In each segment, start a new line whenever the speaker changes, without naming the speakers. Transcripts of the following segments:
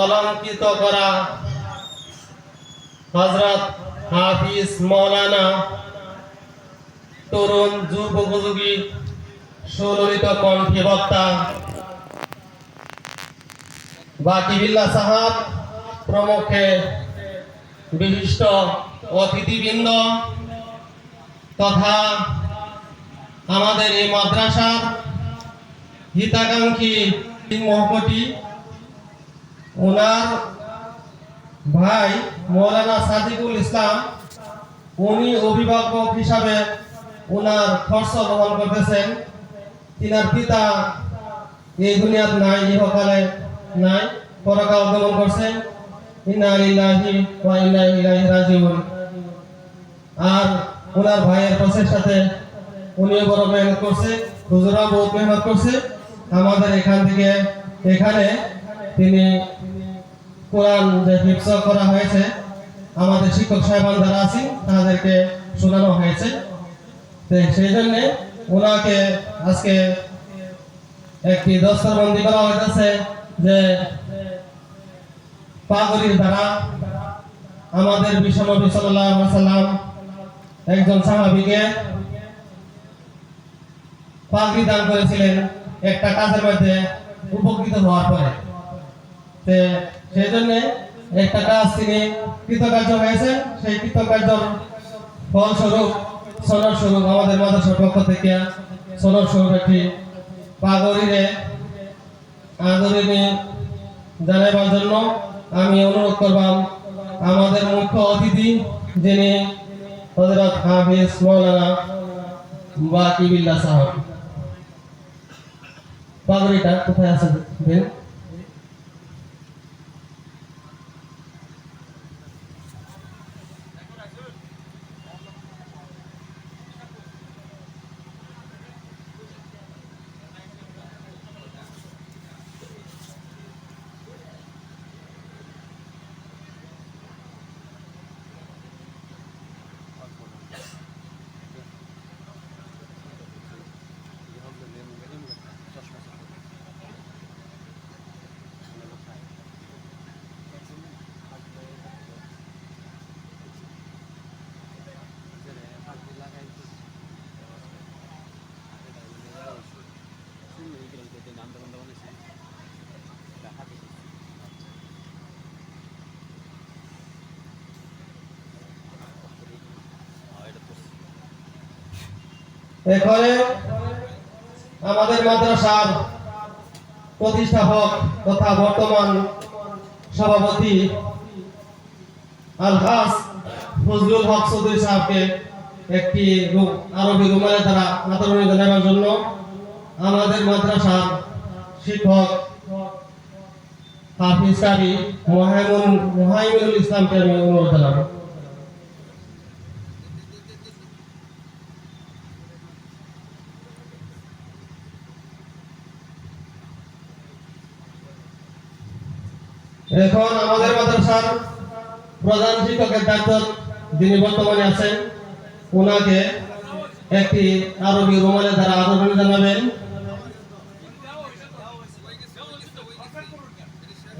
অলঙ্কিত করা। হজরত হাফিজ মৌলানা তরুণ যুব উপযোগী সুললিত কণ্ঠী বক্তা। বাকিবিল্লা সাহাব প্রমুখে বিশিষ্ট অতিথিবৃন্দ তথা আমাদের এই মাদ্রাসার হিতাকাঙ্ক্ষী মহপতি ওনার ভাই মৌলানা সাদিকুল ইসলাম, উনি অভিভাবক হিসাবে ওনার খরচ বহন করতেছেন। তিনার পিতা এই দুনিয়াত নাই, ইহকালে নাই, পরকাল গমন করছেন। আর ওনার ভাইয়ের পাশের সাথে উনিও বড় মেহনত করছে হুজুরা বহুত মেহনত করছে। আমাদের এখান থেকে এখানে তিনি কোরআন যে হিফজ করা হয়েছে, আমাদের শিক্ষক সাহেবান যারা আছেন, তাদেরকে শোনানো হয়েছে। সেই জন্যে ওনাকে আজকে একটি দস্তরবন্দি করা হয়েছে যে পাগড়ির দ্বারা আমাদের বিশ্বনবী সাল্লাম একজন সাহাবীকে পাগড়ি দান করেছিলেন একটা কাজের মধ্যে উপকৃত হওয়ার পরে। সেই জন্য একটা কাজ তিনি কৃতকার্য হয়েছে সেই কৃতকার্য ফলস্বরূপ স্বরূপ আমাদের মাদ্রাসার পক্ষ থেকে স্বরূপ একটি জানাবার জন্য আমি অনুরোধ করবাম আমাদের মুখ্য অতিথি যিনি হজরত হাফিজ মৌলানা সাহেব। পাগড়িটা কোথায় আছে এখানে আমাদের মাদ্রাসার প্রতিষ্ঠাপক তথা বর্তমান সভাপতি আলহাস ফজলুল হক চৌধুরী সাহেবকে একটি আরবি রুমালের দ্বারা আদরণী জানাবার জন্য আমাদের মাদ্রাসার শিক্ষক হাফিজ কারি মোহাইমুল মোহাইমুল ইসলামকে আমি অনুরোধ জানাব। এখন আমাদের মাদ্রাসার প্রধান শিক্ষকের দায়িত্ব যিনি বর্তমানে আছেন, ওনাকে একটি আরবি রোমানের দ্বারা আদরণ জানাবেন।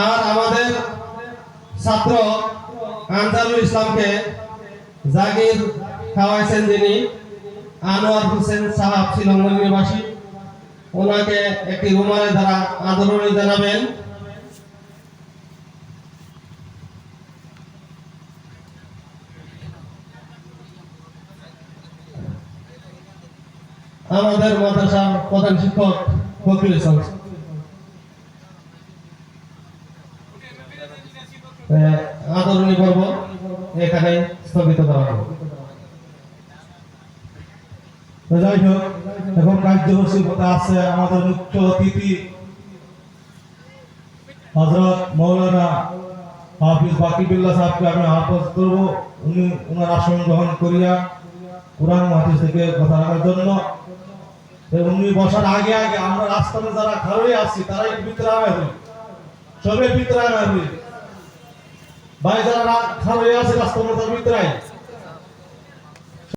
আর আমাদের ছাত্র আনসারুল ইসলামকে জাগির খাওয়াইছেন যিনি, আনোয়ার হোসেন সাহাব শ্রীলঙ্গন নিবাসী ওনাকে একটি রুমালের দ্বারা আদরণী জানাবেন। আমাদের মাদ্রাসার প্রধান শিক্ষক ফখরুল ইসলাম। আদরণী পর্ব এখানে স্থগিত করা হবে।
যাই হোক, এখন কার্যসূচি আছে আমাদের মুখ্য অতিথি হজরত মৌলানা হাফিজ বাকিবুল্লাহ সাহেবকে আমি আহ্বান করব। উনি ওনার আসন গ্রহণ করিয়া কোরআন হাদিস থেকে কথা রাখার জন্য। উনি বসার আগে আগে আমরা রাস্তাতে যারা খাড়ে আছি, তারাই বিতরামে হই। সবে বিতরামে হই। ভাই যারা খাড়ে আছে রাস্তার মধ্যে বিতরাই